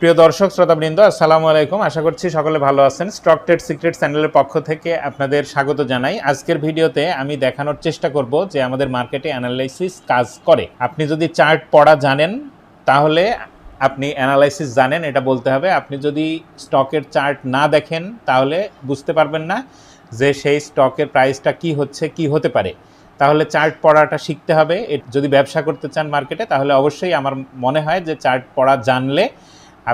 প্রিয় দর্শক, শ্রোতাবৃন্দ, আসসালামু আলাইকুম। আশা করছি সকলে ভালো আছেন। স্টক ট্রেড সিক্রেট চ্যানেলের পক্ষ থেকে আপনাদের স্বাগত জানাই। আজকের ভিডিওতে আমি দেখানোর চেষ্টা করব যে আমাদের মার্কেটে অ্যানালাইসিস কাজ করে। আপনি যদি চার্ট পড়া জানেন, তাহলে আপনি অ্যানালাইসিস জানেন, এটা বলতে হবে। আপনি যদি স্টকের চার্ট না দেখেন, তাহলে বুঝতে পারবেন না যে সেই স্টকের প্রাইসটা কি হচ্ছে, কি হতে পারে। তাহলে চার্ট পড়াটা শিখতে হবে। যদি ব্যবসা করতে চান মার্কেটে তাহলে অবশ্যই আমার মনে হয় যে চার্ট পড়া জানলে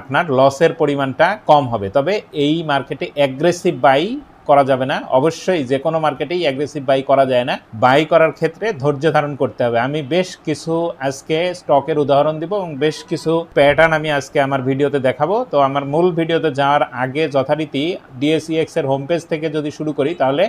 আপনার লসের পরিমাণটা কম হবে। তবে এই মার্কেটে অ্যাগ্রেসিভ বাই করা যাবে না। অবশ্যই যে কোনো মার্কেটেই অ্যাগ্রেসিভ বাই করা যায় না। বাই করার ক্ষেত্রে ধৈর্য ধারণ করতে হবে। আমি বেশ কিছু আজকে স্টকের উদাহরণ দিব এবং বেশ কিছু প্যাটার্ন আমি আজকে আমার ভিডিওতে দেখাবো। তো আমার মূল ভিডিওতে যাওয়ার আগে যথারীতি ডিএসইএক্স এর হোম পেজ থেকে যদি শুরু করি, তাহলে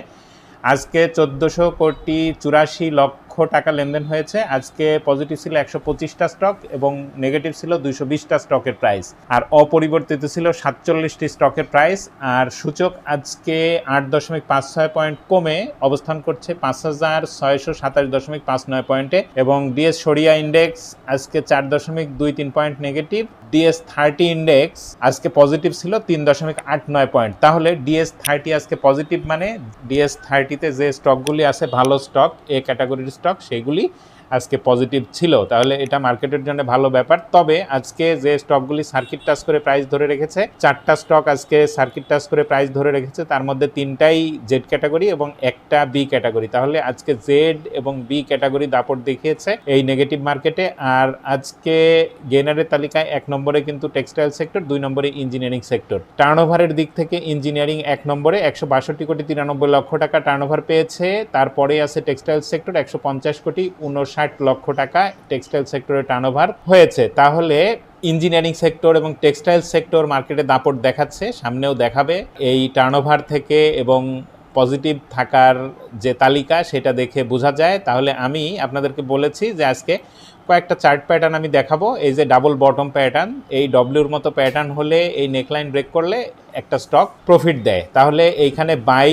আজকে চোদ্দোশো কোটি চুরাশি লক্ষ টাকা লেনদেন হয়েছে। আজকে পজিটিভ ছিল একশো পঁচিশটা স্টক এবং নেগেটিভ ছিল দুইশো বিশটা স্টকের প্রাইস আর অপরিবর্তিত ছিল সাতচল্লিশটি স্টকের প্রাইস আর সূচক আজকে আট দশমিক পাঁচ ছয় পয়েন্ট কমে অবস্থান করছে পাঁচ হাজার ছয়শো সাতাশ দশমিক পাঁচ নয় পয়েন্টে এবং ডিএস সরিয়া ইন্ডেক্স আজকে চার দশমিক দুই তিন point negative DS thirty index আজকে পজিটিভ ছিল তিন দশমিক আট নয় পয়েন্ট তাহলে ডিএস থার্টি আজকে পজিটিভ মানে ডিএস থার্টিতে যে স্টকগুলি আছে ভালো স্টক এ ক্যাটাগরির স্টক সেগুলি আজকে পজিটিভ ছিল, তাহলে এটা মার্কেটের জন্য ভালো ব্যাপার। তবে আজকে যে স্টকগুলি সার্কিট টাচ করে প্রাইস ধরে রেখেছে, চারটা স্টক আজকে সার্কিট টাচ করে প্রাইস ধরে রেখেছে, তার মধ্যে তিনটাই জেড ক্যাটাগরি এবং একটা বি ক্যাটাগরি তাহলে আজকে জেড এবং বি ক্যাটাগরি দাপট দেখিয়েছে এই নেগেটিভ মার্কেটে আর আজকে গেনারের তালিকায় এক নম্বরে কিন্তু টেক্সটাইল সেক্টর দুই নম্বরে ইঞ্জিনিয়ারিং সেক্টর টার্নওভারের দিক থেকে ইঞ্জিনিয়ারিং এক নম্বরে, একশো বাষট্টি কোটি তিরানব্বই লক্ষ টাকা টার্নওভার পেয়েছে। তারপরে আছে টেক্সটাইল সেক্টর একশো পঞ্চাশ কোটি উনষাট লক্ষ টাকা টেক্সটাইল সেক্টরে টার্নওভার হয়েছে। তাহলে ইঞ্জিনিয়ারিং সেক্টর এবং টেক্সটাইল সেক্টর মার্কেটে দাপট দেখাচ্ছে, সামনেও দেখাবে। এই টার্নওভার থেকে এবং পজিটিভ থাকার যে তালিকা, সেটা দেখে বোঝা যায়। তাহলে আমি আপনাদেরকে বলেছি যে আজকে কয়েকটা চার্ট প্যাটার্ন আমি দেখাবো। এই যে ডাবল বটম প্যাটার্ন এই ডব্লিউর মতো প্যাটার্ন হলে এই নেকলাইন ব্রেক করলে একটা স্টক প্রফিট দেয়। তাহলে এইখানে বাই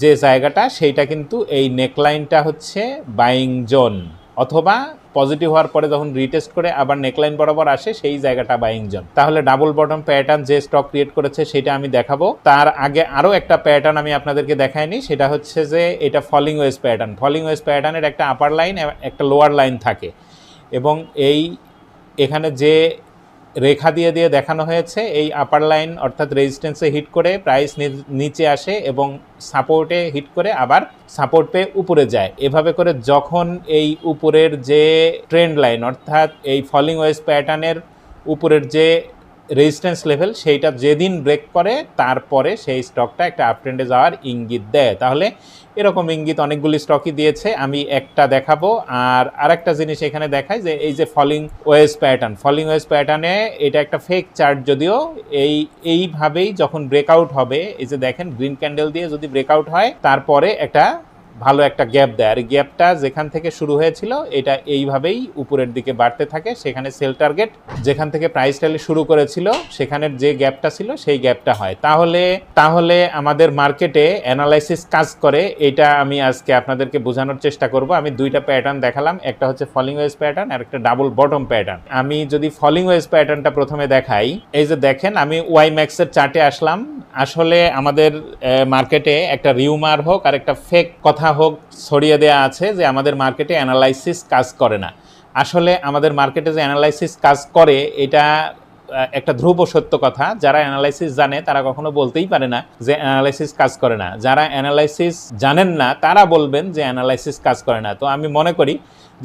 যে জায়গাটা, সেইটা কিন্তু এই নেকলাইনটা হচ্ছে বাইং জোন অথবা পজিটিভ হওয়ার পরে যখন রিটেস্ট করে আবার নেকলাইন বরাবর আসে, সেই জায়গাটা বাইং জোন তাহলে ডাবল বটম প্যাটার্ন যে স্টক ক্রিয়েট করেছে, সেটা আমি দেখাবো। তার আগে আরও একটা প্যাটার্ন আমি আপনাদেরকে দেখাইনি, সেটা হচ্ছে যে এটা falling wedge pattern falling wedge প্যাটার্নের একটা আপার লাইন একটা লোয়ার লাইন থাকে। এবং এই এখানে যে রেখা দিয়ে দিয়ে দেখানো হয়েছে, এই আপার লাইন অর্থাৎ রেজিস্ট্যান্সে হিট করে প্রাইস নিচে আসে এবং সাপোর্টে হিট করে আবার সাপোর্ট পেয়ে উপরে যায়। এভাবে করে যখন এই উপরের যে ট্রেন্ড লাইন অর্থাৎ এই ফলিং ওয়েজ প্যাটার্নের উপরের যে রেজিস্ট্যান্স লেভেল সেইটা যেদিন ব্রেক করে, তারপরে সেই স্টকটা একটা আপট্রেন্ডে যাওয়ার ইঙ্গিত দেয়। তাহলে এরকম ইঙ্গিত অনেকগুলি স্টকই দিয়েছে, আমি একটা দেখাবো। আর আরেকটা জিনিস এখানে দেখায় যে, এই যে falling wedge pattern falling wedge প্যাটার্নে এটা একটা ফেক চার্ট যদিও, এই, এইভাবেই যখন ব্রেকআউট হবে, এই যে দেখেন গ্রিন ক্যান্ডেল দিয়ে যদি ব্রেকআউট হয়, তারপরে একটা ভালো একটা গ্যাপ দেয়। আর গ্যাপটা যেখান থেকে শুরু হয়েছিল, এটা এইভাবেই উপরের দিকে বাড়তে থাকে। সেখানে সেল টার্গেট যেখান থেকে প্রাইস র্যালি শুরু করেছিল, সেখানের যে গ্যাপটা ছিল, সেই গ্যাপটা হয়। তাহলে তাহলে আমাদের মার্কেটে অ্যানালাইসিস কাজ করে। এটা আমি আজকে আপনাদেরকে বোঝানোর চেষ্টা করব। আমি দুইটা প্যাটার্ন দেখালাম। একটা হচ্ছে ফলিং ওয়েজ প্যাটার্ন আর একটা ডাবল বটম প্যাটার্ন আমি যদি ফলিং ওয়েজ প্যাটার্নটা প্রথমে দেখাই, এই যে দেখেন, আমি ওয়াই ম্যাক্সের চার্টে আসলাম। আসলে আমাদের মার্কেটে একটা রিউমার হোক আর একটা ফেক কথা হোক, ছড়িয়ে দেয়া আছে যে আমাদের মার্কেটে অ্যানালাইসিস কাজ করে না। আসলে আমাদের মার্কেটে যে অ্যানালাইসিস কাজ করে, এটা একটা ধ্রুব সত্য কথা। যারা অ্যানালাইসিস জানে, তারা কখনো বলতেই পারে না যে অ্যানালাইসিস কাজ করে না। যারা অ্যানালাইসিস জানেন না, তারা বলবেন যে অ্যানালাইসিস কাজ করে না। তো আমি মনে করি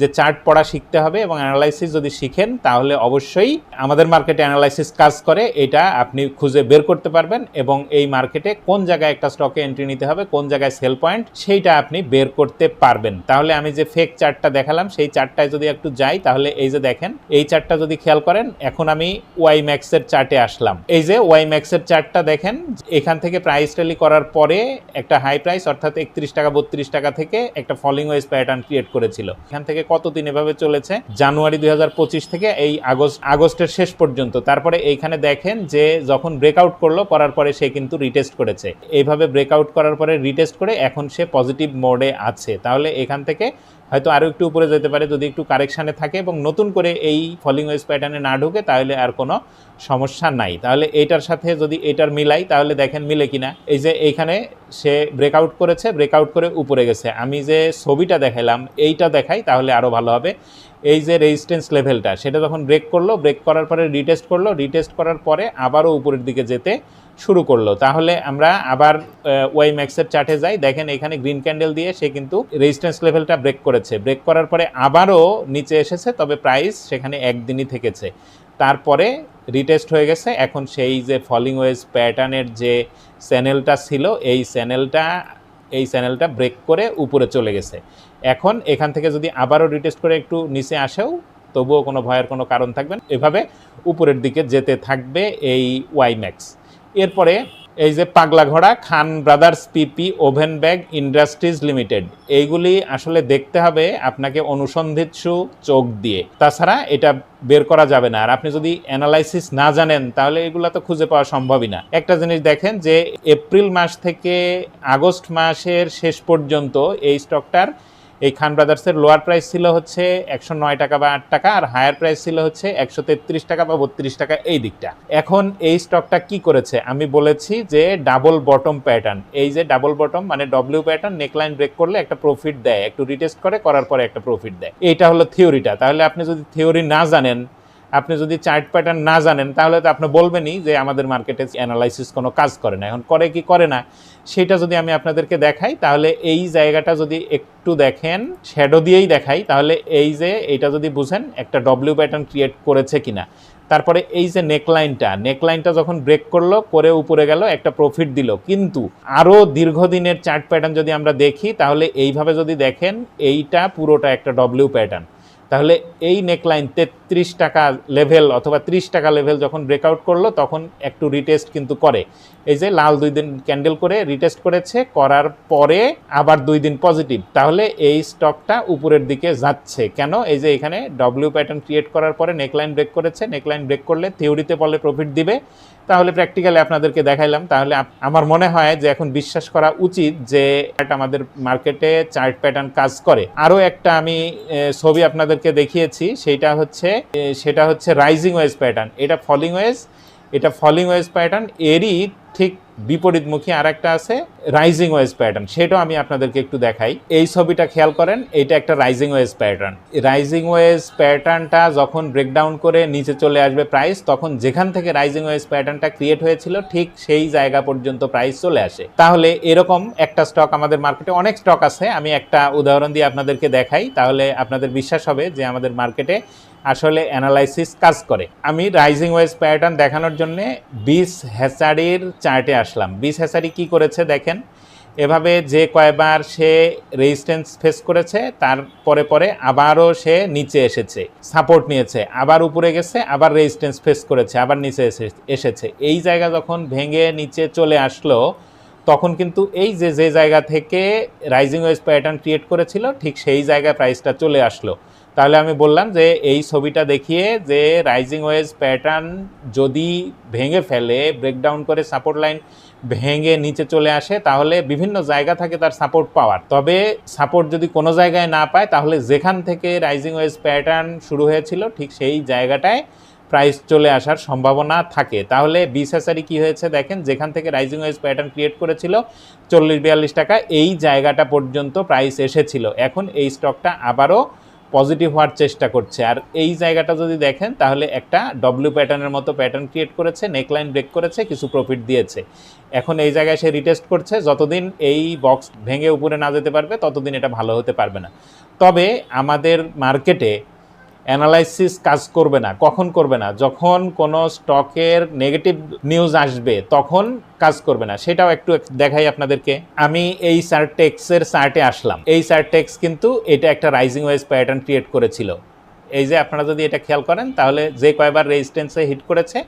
যে চার্ট পড়া শিখতে হবে এবং অ্যানালাইসিস যদি শিখেন, তাহলে অবশ্যই আমাদের মার্কেটে অ্যানালাইসিস কাজ করে, এটা আপনি খুঁজে বের করতে পারবেন এবং এই মার্কেটে কোন জায়গায় একটা স্টকে এন্ট্রি নিতে হবে, কোন জায়গায় সেল পয়েন্ট সেইটা আপনি বের করতে পারবেন। তাহলে আমি যে ফেক চার্টটা দেখালাম, সেই চার্টটায় যদি একটু যাই, তাহলে এই যে দেখেন, এই চার্টটা যদি খেয়াল করেন, এখন আমি ওয়াই ম্যাক্সের চার্টে আসলাম। এই যে ওয়াই ম্যাক্সের চার্টটা দেখেন, এখান থেকে প্রাইস র্যালি করার পরে একটা হাই প্রাইস অর্থাৎ একত্রিশ টাকা, বত্রিশ টাকা থেকে একটা ফলিং ওয়েজ প্যাটার্ন ক্রিয়েট করেছিল। এখান থেকে কতদিন এভাবে চলেছে? জানুয়ারি দুই হাজার পঁচিশ থেকে এই আগস্ট, আগস্টের শেষ পর্যন্ত। তারপরে এইখানে দেখেন যে যখন ব্রেকআউট করল, করার পরে সে কিন্তু রিটেস্ট করেছে। এইভাবে ব্রেকআউট করার পরে রিটেস্ট করে এখন সে পজিটিভ মোডে আছে। তাহলে এখান থেকে হয়তো আরও একটু উপরে যেতে পারে যদি একটু কারেকশানে থাকে এবং নতুন করে এই ফলিং ওয়েজ প্যাটার্নে না ঢুকে, তাহলে আর কোনো সমস্যা নাই। তাহলে এইটার সাথে যদি এটার মিলাই, তাহলে দেখেন মিলে কিনা। এই যে এইখানে সে ব্রেকআউট করেছে ব্রেকআউট করে উপরে গেছে। আমি যে ছবিটা দেখাইলাম, এইটা দেখাই তাহলে আরও ভালো হবে। এই যে রেজিস্ট্যান্স লেভেলটা সেটা যখন ব্রেক করল ব্রেক করার পরে রিটেস্ট করল রিটেস্ট করার পরে আবারও উপরের দিকে যেতে শুরু করল। তাহলে আমরা আবার ওয়াই ম্যাক্সের চার্টে যাই। দেখেন এখানে গ্রিন ক্যান্ডেল দিয়ে সে কিন্তু রেজিস্ট্যান্স লেভেলটা ব্রেক করেছে। ব্রেক করার পরে আবারও নিচে এসেছে, তবে প্রাইস সেখানে একদিনই থেকেছে। তারপরে রিটেস্ট হয়ে গেছে। এখন সেই যে ফলিং ওয়েজ প্যাটার্নের যে চ্যানেলটা ছিল, এই চ্যানেলটা এই চ্যানেলটা ব্রেক করে উপরে চলে গেছে। এখন এখান থেকে যদি আবারও রিটেস্ট করে একটু নিচে আসেও, তবুও কোনো ভয়ের কোনো কারণ থাকবে এভাবে উপরের দিকে যেতে থাকবে এই ওয়াইম্যাক্স এরপরে এই যে পাগলা ঘোড়া, Khan brothers PP, woven bag industries limited, এইগুলি আসলে দেখতে হবে আপনাকে অনুসন্ধিৎসু চোখ দিয়ে। তাছাড়া এটা বের করা যাবে না। আর আপনি যদি অ্যানালাইসিস না জানেন, তাহলে এগুলো তো খুঁজে পাওয়া সম্ভবই না। একটা জিনিস দেখেন যে, এপ্রিল মাস থেকে আগস্ট মাসের শেষ পর্যন্ত এই স্টকটার এই খান ব্রাদার্সের লোয়ার প্রাইস ছিল হচ্ছে একশো নয় টাকা বা আট টাকা আর হায়ার প্রাইস ছিল হচ্ছে একশো তেত্রিশ টাকা বা বত্রিশ টাকা এই দিকটা। এখন এই স্টকটা কি করেছে? আমি বলেছি যে ডাবল বটম প্যাটার্ন এই যে ডাবল বটম মানে ডব্লিউ প্যাটার্ন নেকলাইন ব্রেক করলে একটা প্রফিট দেয়। একটু রিটেস্ট করে, করার পরে একটা প্রফিট দেয়। এইটা হলো থিওরিটা তাহলে আপনি যদি থিওরি না জানেন আপনি যদি চার্ট প্যাটার্ন না জানেন, তাহলে তো আপনি বলবেনই যে আমাদের মার্কেটে অ্যানালাইসিস কোনো কাজ করে না। এখন করে কি করে না, সেটা যদি আমি আপনাদেরকে দেখাই, তাহলে এই জায়গাটা যদি একটু দেখেন শ্যাডো দিয়েই দেখাই, তাহলে এই যে এইটা যদি বুঝেন, একটা ডব্লিউ প্যাটার্ন ক্রিয়েট করেছে কিনা। তারপরে এই যে নেকলাইনটা নেকলাইনটা যখন ব্রেক করল, করে উপরে গেল, একটা প্রফিট দিল। কিন্তু আরও দীর্ঘদিনের চার্ট প্যাটার্ন যদি আমরা দেখি, তাহলে এইভাবে যদি দেখেন, এইটা পুরোটা একটা ডব্লিউ প্যাটার্ন তাহলে এই নেকলাইন তেত্রিশ টাকা লেভেল অথবা ত্রিশ টাকা লেভেল যখন ব্রেকআউট করল, তখন একটু রিটেস্ট কিন্তু করে। এই যে লাল দুই দিন ক্যান্ডেল করে রিটেস্ট করেছে, করার পরে আবার দুই দিন পজিটিভ তাহলে এই স্টকটা উপরের দিকে যাচ্ছে। কেন? এই যে এখানে ডব্লিউ প্যাটার্ন ক্রিয়েট করার পরে নেকলাইন ব্রেক করেছে। নেকলাইন ব্রেক করলে থিওরিতে বলে প্রফিট দিবে। তাহলে প্র্যাকটিক্যালি আপনাদেরকে দেখাইলাম। তাহলে আমার মনে হয় যে এখন বিশ্বাস করা উচিত যে আমাদের মার্কেটে চার্ট প্যাটার্ন কাজ করে। আরও একটা আমি ছবি আপনাদেরকে দেখিয়েছি, সেটা হচ্ছে সেটা হচ্ছে রাইজিং ওয়েজ প্যাটার্ন এটা ফলিং ওয়েজ এটা ফলিং ওয়েজ প্যাটার্ন এরই ঠিক বিপরীতমুখী আর একটা আছে রাইজিং ওয়েজ প্যাটার্ন সেটাও আমি আপনাদেরকে একটু দেখাই। এই ছবিটা খেয়াল করেন, এটা একটা rising wedge pattern rising wedge প্যাটার্নটা যখন ব্রেকডাউন করে নিচে চলে আসবে প্রাইস তখন যেখান থেকে রাইজিং ওয়েজ প্যাটার্নটা ক্রিয়েট হয়েছিল, ঠিক সেই জায়গা পর্যন্ত প্রাইস চলে আসে। তাহলে এরকম একটা স্টক আমাদের মার্কেটে অনেক স্টক আছে, আমি একটা উদাহরণ দিয়ে আপনাদেরকে দেখাই, তাহলে আপনাদের বিশ্বাস হবে যে আমাদের মার্কেটে আসলে অ্যানালাইসিস কাজ করে। আমি রাইজিং ওয়েজ প্যাটার্ন দেখানোর জন্য বিস হ্যাচারির চার্টে আসলাম। বিস হ্যাচারি কি করেছে দেখেন? এভাবে যে কয়বার সে রেজিস্ট্যান্স ফেস করেছে, তার পরে পরে আবারও সে নিচে এসেছে সাপোর্ট নিয়েছে, আবার উপরে গেছে, আবার রেজিস্ট্যান্স ফেস করেছে, আবার নিচে এসে, এসেছে। এই জায়গা যখন ভেঙে নিচে চলে আসলো, তখন কিন্তু এই যে যে জায়গা থেকে রাইজিং ওয়েজ প্যাটার্ন ক্রিয়েট করেছিল, ঠিক সেই জায়গায় প্রাইসটা চলে আসলো। তাহলে আমি বললাম যে এই ছবিটা দেখিয়ে যে রাইজিং ওয়েজ প্যাটার্ন যদি ভেঙে ফেলে ব্রেকডাউন করে সাপোর্ট লাইন ভেঙে নিচে চলে আসে, তাহলে বিভিন্ন জায়গা থাকে তার সাপোর্ট পাওয়ার। তবে সাপোর্ট যদি কোনো জায়গায় না পায়, তাহলে যেখান থেকে রাইজিং ওয়েজ প্যাটার্ন শুরু হয়েছিল, ঠিক সেই জায়গাটায় প্রাইস চলে আসার সম্ভাবনা থাকে। তাহলে বিসএসআরই কি হয়েছে দেখেন, যেখান থেকে রাইজিং ওয়েজ প্যাটার্ন ক্রিয়েট করেছিল, চল্লিশ বিয়াল্লিশ টাকা, এই জায়গাটা পর্যন্ত প্রাইস এসেছিল। এখন এই স্টকটা আবারও পজিটিভ হওয়ার চেষ্টা করছে। আর এই জায়গাটা যদি দেখেন, তাহলে একটা ডব্লিউ প্যাটার্নের মতো প্যাটার্ন ক্রিয়েট করেছে নেকলাইন ব্রেক করেছে, কিছু প্রফিট দিয়েছে। এখন এই জায়গায় সে রিটেস্ট করছে, যতদিন এই বক্স ভেঙে উপরে না যেতে পারবে, ততদিন এটা ভালো হতে পারবে না। তবে আমাদের মার্কেটে অ্যানালাইসিস কাজ করবে না, কখন করবে না, যখন কোনো স্টকের নেগেটিভ নিউজ আসবে তখন কাজ করবে না। সেটাও একটু দেখাই আপনাদেরকে। আমি এই সার্টেক্সের চার্টে আসলাম। এই সার্টেক্স কিন্তু এটা একটা রাইজিং ওয়েজ প্যাটার্ন ক্রিয়েট করেছিল। এই যে আপনারা যদি এটা খেয়াল করেন, তাহলে যে কয়বার রেজিস্ট্যান্সে হিট করেছে,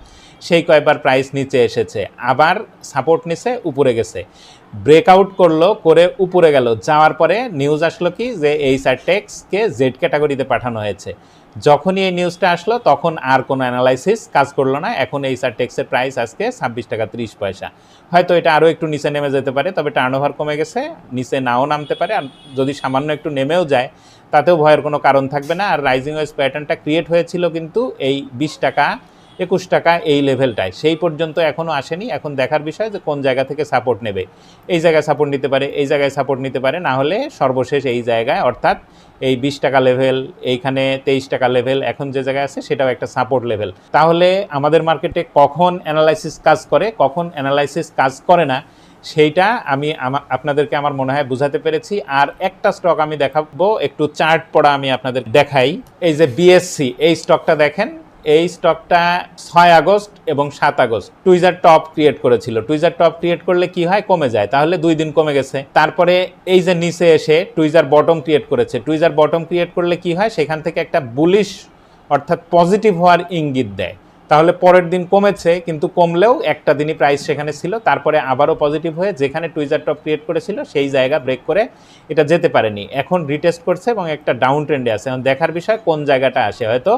সেই কয়বার প্রাইস নিচে এসেছে। আবার সাপোর্ট নিচে, উপরে গেছে। ব্রেকআউট করল, করে উপরে গেল। যাওয়ার পরে নিউজ আসলো কি যে এই সারটেক্সকে জেড ক্যাটাগরিতে পাঠানো হয়েছে। যখনই এই নিউজটা আসলো, তখন আর কোনো অ্যানালাইসিস কাজ করল না। এখন এই সারটেক্সের প্রাইস আজকে ছাব্বিশ টাকা ত্রিশ পয়সা। হয়তো এটা আরও একটু নিচে নেমে যেতে পারে, তবে টার্ন কমে গেছে। নিচে নাও নামতে পারে, আর যদি সামান্য একটু নেমেও যায়, তাতেও ভয়ের কোনো কারণ থাকবে না। আর রাইজিং ওয়েজ প্যাটার্নটা ক্রিয়েট হয়েছিল কিন্তু এই বিশ টাকা একুশ টাকা এই লেভেলটায়। সেই পর্যন্ত এখনও আসেনি। এখন দেখার বিষয় যে কোন জায়গা থেকে সাপোর্ট নেবে। এই জায়গায় সাপোর্ট নিতে পারে, এই জায়গায় সাপোর্ট নিতে পারে, না হলে সর্বশেষ এই জায়গায়, অর্থাৎ এই বিশ টাকা লেভেল এইখানে তেইশ টাকা লেভেল এখন যে জায়গায় আছে সেটাও একটা সাপোর্ট লেভেল তাহলে আমাদের মার্কেটে কখন অ্যানালাইসিস কাজ করে, কখন অ্যানালাইসিস কাজ করে না, সেইটা আমি আপনাদেরকে আমার মনে হয় বুঝাতে পেরেছি। আর একটা স্টক আমি দেখাবো, একটু চার্ট পড়া আমি আপনাদের দেখাই। এই যে বিএসসি এই স্টকটা দেখেন এই স্টকটা ছয় আগস্ট এবং সাত আগস্ট। টুইজার টপ ক্রিয়েট করেছিল। টুইজার টপ ক্রিয়েট করলে কি হয়? কমে যায়। তাহলে দুই দিন কমে গেছে। তারপরে এই যে নিচে এসে টুইজার বটম ক্রিয়েট করেছে। টুইজার বটম ক্রিয়েট করলে কি হয়? সেখান থেকে একটা বুলিশ অর্থাৎ পজিটিভ হওয়ার ইঙ্গিত দেয়। তাহলে পরের দিন কমেছে, কিন্তু কমলেও একটা দিনই প্রাইস সেখানে ছিল। তারপরে আবারও পজিটিভ হয়ে যেখানে টুইজার টপ ক্রিয়েট করেছিল, সেই জায়গা ব্রেক করে এটা যেতে পারেনি। এখন রিটেস্ট করছে এবং একটা ডাউন ট্রেন্ডে আছে। এখন দেখার বিষয় কোন জায়গাটা আসে? হয়তো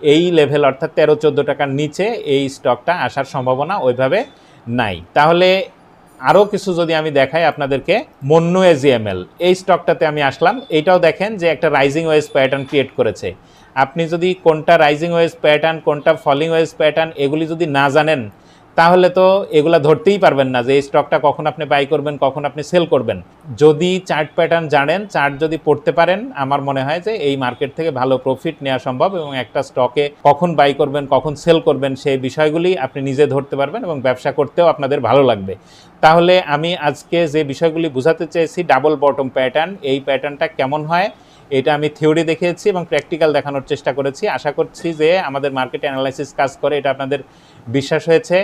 এই লেভেল অর্থাৎ তেরো, চোদ্দ টাকার নিচে এই স্টকটা আসার সম্ভাবনা ওইভাবে নাই। তাহলে আরও কিছু যদি আমি দেখাই আপনাদেরকে, মন্নু এজিএমএল এই স্টকটাতে আমি আসলাম। এইটাও দেখেন যে একটা রাইজিং ওয়েজ প্যাটার্ন ক্রিয়েট করেছে। আপনি যদি কোনটা রাইজিং ওয়েজ প্যাটার্ন কোনটা ফলিং ওয়েজ প্যাটার্ন এগুলি যদি না জানেন তাহলে তো এগুলা ধরতেই পারবেন না যে এই স্টকটা কখন আপনি বাই করবেন, কখন আপনি সেল করবেন। যদি চার্ট প্যাটার্ন জানেন চার্ট যদি পড়তে পারেন, আমার মনে হয় যে এই মার্কেট থেকে ভালো প্রফিট নেওয়া সম্ভব এবং একটা স্টকে কখন বাই করবেন, কখন সেল করবেন, সেই বিষয়গুলি আপনি নিজে ধরতে পারবেন এবং ব্যবসা করতেও আপনাদের ভালো লাগবে। তাহলে আমি আজকে যে বিষয়গুলি বোঝাতে চেয়েছি ডাবল বটম প্যাটার্ন এই প্যাটার্নটা কেমন হয়, এটা আমি থিওরি দেখিয়েছি এবং প্র্যাকটিক্যাল দেখানোর চেষ্টা করেছি। আশা করছি যে আমাদের মার্কেটে অ্যানালাইসিস কাজ করে, এটা আপনাদের বিশ্বাস হয়েছে।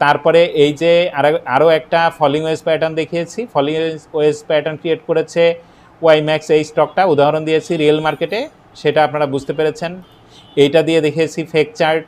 তারপরে এই যে আরও আরও একটা ফলিং ওয়েজ প্যাটার্ন দেখিয়েছি। ফলিং ওয়েজ প্যাটার্ন ক্রিয়েট করেছে ওয়াই ম্যাক্স এই স্টকটা উদাহরণ দিয়েছি রিয়েল মার্কেটে সেটা আপনারা বুঝতে পেরেছেন। এইটা দিয়ে দেখিয়েছি ফেক চার্ট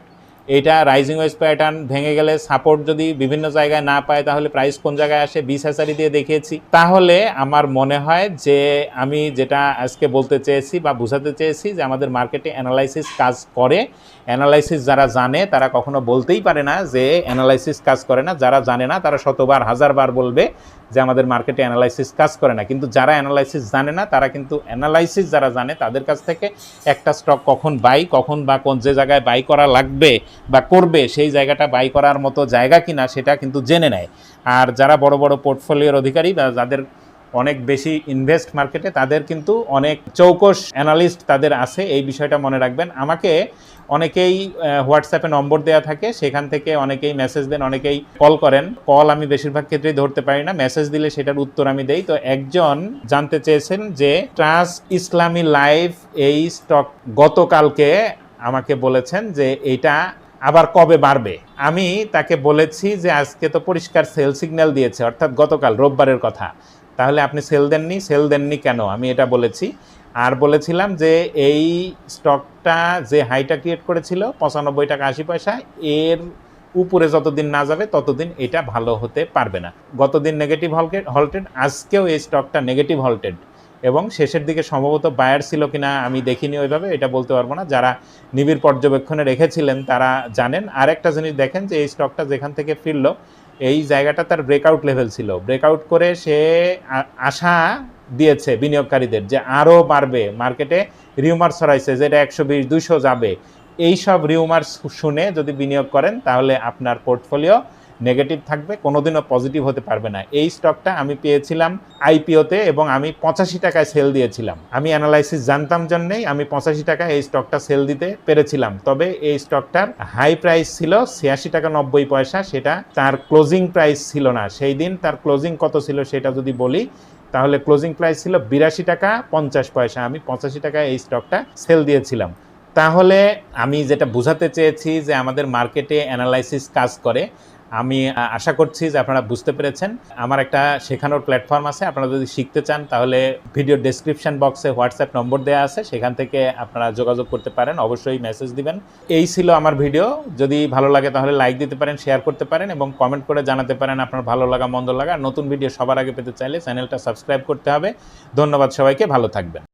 এটা রাইজিং ওয়েজ প্যাটার্ন ভেঙে গেলে সাপোর্ট যদি বিভিন্ন জায়গায় না পায়, তাহলে প্রাইস কোন জায়গায় আসে? বিশ হাজারি দিয়ে দেখিয়েছি। তাহলে আমার মনে হয় যে আমি যেটা আজকে বলতে চেয়েছি বা বোঝাতে চেয়েছি যে আমাদের মার্কেটে অ্যানালাইসিস কাজ করে। অ্যানালাইসিস যারা জানে, তারা কখনো বলতেই পারে না যে অ্যানালাইসিস কাজ করে না। যারা জানে না, তারা শতবার, হাজারবার বলবে যে আমাদের মার্কেটে অ্যানালাইসিস কাজ করে না। কিন্তু যারা অ্যানালাইসিস জানে না, তারা কিন্তু অ্যানালাইসিস যারা জানে, তাদের কাছ থেকে একটা স্টক কখন বাই কখন বা কোন যে জায়গায় বাই করা লাগবে বা করবে, সেই জায়গাটা বাই করার মতো জায়গা কিনা, সেটা কিন্তু জেনে নেয়। আর যারা বড় বড় পোর্টফোলিওর অধিকারী বা যাদের অনেক বেশি ইনভেস্ট মার্কেটে তাদের কিন্তু অনেক চৌকস অ্যানালিস্ট তাদের আছে। এই বিষয়টা মনে রাখবেন। আমাকে অনেকেই হোয়াটসঅ্যাপে নম্বর দেওয়া থাকে, সেখান থেকে অনেকেই মেসেজ দেন, অনেকেই কল করেন। কল আমি বেশিরভাগ ক্ষেত্রেই ধরতে পারি না মেসেজ দিলে সেটার উত্তর আমি দেই। তো একজন জানতে চেয়েছেন যে ট্রান্স ইসলামী লাইফ এই স্টক গতকালকে আমাকে বলেছেন যে এটা আবার কবে বাড়বে? আমি তাকে বলেছি যে, আজকে তো পরিষ্কার সেল সিগন্যাল দিয়েছে, অর্থাৎ গতকাল, রোববারের কথা। তাহলে আপনি সেল দেননি সেল দেননি কেন? আমি এটা বলেছি। আর বলেছিলাম যে এই স্টকটা যে হাইটা ক্রিয়েট করেছিল, পঁচানব্বই টাকা আশি পয়সা, এর উপরে যতদিন না যাবে ততদিন এটা ভালো হতে পারবে না। গতদিন নেগেটিভ হলটেড আজকেও এই স্টকটা নেগেটিভ হলটেড এবং শেষের দিকে সম্ভবত বায়ার ছিল কিনা আমি দেখিনি ওইভাবে, এটা বলতে পারব না। যারা নিবিড় পর্যবেক্ষণে রেখেছিলেন, তারা জানেন। আর একটা জিনিস দেখেন যে এই স্টকটা যেখান থেকে ফিরলো, এই জায়গাটা তার ব্রেকআউট লেভেল ছিল। ব্রেকআউট করে সে আশা দিয়েছে বিনিয়োগকারীদের যে আরও বাড়বে মার্কেটে রিউমার ছড়াইছে যেটা একশো বিশ দুইশো যাবে। এই সব রিউমার শুনে যদি বিনিয়োগ করেন, তাহলে আপনার পোর্টফোলিও নেগেটিভ থাকবে, কোনোদিনও পজিটিভ হতে পারবে না। এই স্টকটা আমি পেয়েছিলাম আইপিওতে এবং আমি পঁচাশি টাকায় সেল দিয়েছিলাম। আমি অ্যানালাইসিস জানতাম জন্যেই আমি পঁচাশি টাকায় এই স্টকটা সেল দিতে পেরেছিলাম। তবে এই স্টকটার হাই প্রাইস ছিল ছিয়াশি টাকা নব্বই পয়সা, সেটা তার ক্লোজিং প্রাইস ছিল না। সেই দিন তার ক্লোজিং কত ছিল সেটা যদি বলি তাহলে ক্লোজিং প্রাইস ছিল বিরাশি টাকা পঞ্চাশ পয়সা। আমি পঁচাশি টাকায় এই স্টকটা সেল দিয়েছিলাম। তাহলে আমি যেটা বোঝাতে চেয়েছি যে আমাদের মার্কেটে অ্যানালাইসিস কাজ করে আমি আশা করছি যে আপনারা বুঝতে পেরেছেন। আমার একটা শেখানোর প্ল্যাটফর্ম আছে, আপনারা যদি শিখতে চান তাহলে ভিডিও ডেসক্রিপশন বক্সে হোয়াটসঅ্যাপ নম্বর দেওয়া আছে, সেখান থেকে আপনারা যোগাযোগ করতে পারেন, অবশ্যই মেসেজ দিবেন। এই ছিল আমার ভিডিও যদি ভালো লাগে তাহলে লাইক দিতে পারেন শেয়ার করতে পারেন এবং কমেন্ট করে জানাতে পারেন আপনার ভালো লাগা, মন্দ লাগা। নতুন ভিডিও সবার আগে পেতে চাইলে চ্যানেলটা সাবস্ক্রাইব করতে হবে। ধন্যবাদ সবাইকে, ভালো থাকবেন।